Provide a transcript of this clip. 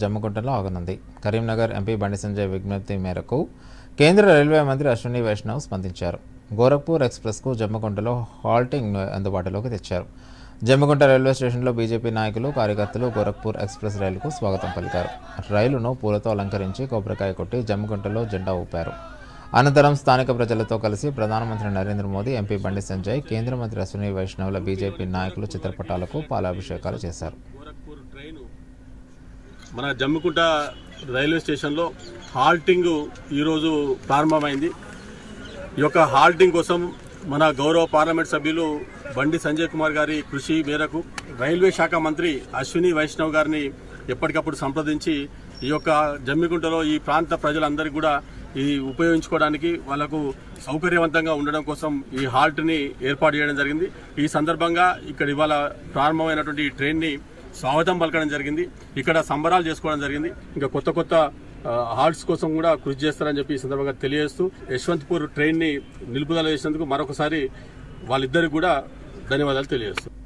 జమ్మగుంటలో ఆగనుంది. Karimnagar MP Bandi Sanjay విజ్ఞప్తి మేరకు కేంద్ర రైల్వే మంత్రి అశ్విని వైష్ణవ్ స్పందించారు. గోరఖ్పూర్ ఎక్స్ప్రెస్కు జమ్మగుంటలో హాల్టింగ్ అందుబాటులోకి తెచ్చారు. జమ్మగుంట రైల్వే స్టేషన్లో బీజేపీ నాయకులు కార్యకర్తలు గోరఖ్పూర్ ఎక్స్ప్రెస్ రైలుకు స్వాగతం పలికారు. రైలును పూలతో అలంకరించి కొబ్బరికాయ కొట్టి జమ్మగుంటలో జెండా ఊపారు. అనంతరం స్థానిక ప్రజలతో కలిసి ప్రధానమంత్రి నరేంద్ర మోదీ ఎంపీ బండి సంజయ్ కేంద్ర మంత్రి అశ్విని వైష్ణవుల బీజేపీ నాయకులు చిత్రపటాలకు పాలాభిషేకాలు చేశారు. మన జమ్మికుంట రైల్వే స్టేషన్లో హాల్టింగ్ ఈరోజు ప్రారంభమైంది. ఈ యొక్క హాల్టింగ్ కోసం మన గౌరవ పార్లమెంట్ సభ్యులు బండి సంజయ్ కుమార్ గారి కృషి మేరకు రైల్వే శాఖ మంత్రి అశ్విని వైష్ణవ్ గారిని ఎప్పటికప్పుడు సంప్రదించి ఈ యొక్క జమ్మికుంటలో ఈ ప్రాంత ప్రజలందరికీ కూడా ఇది ఉపయోగించుకోవడానికి వాళ్ళకు సౌకర్యవంతంగా ఉండడం కోసం ఈ హాల్ట్ని ఏర్పాటు చేయడం జరిగింది. ఈ సందర్భంగా ఇక్కడ ఇవాళ ప్రారంభమైనటువంటి ఈ ట్రైన్ని స్వాగతం పలకడం జరిగింది. ఇక్కడ సంబరాలు చేసుకోవడం జరిగింది. ఇంకా కొత్త కొత్త హార్ట్స్ హాల్ట్స్ కోసం కూడా కృషి చేస్తారని చెప్పి ఈ సందర్భంగా తెలియజేస్తూ యశ్వంత్పూర్ ట్రైన్ని నిలుపుదల చేసినందుకు మరొకసారి వాళ్ళిద్దరికి కూడా ధన్యవాదాలు తెలియజేస్తాం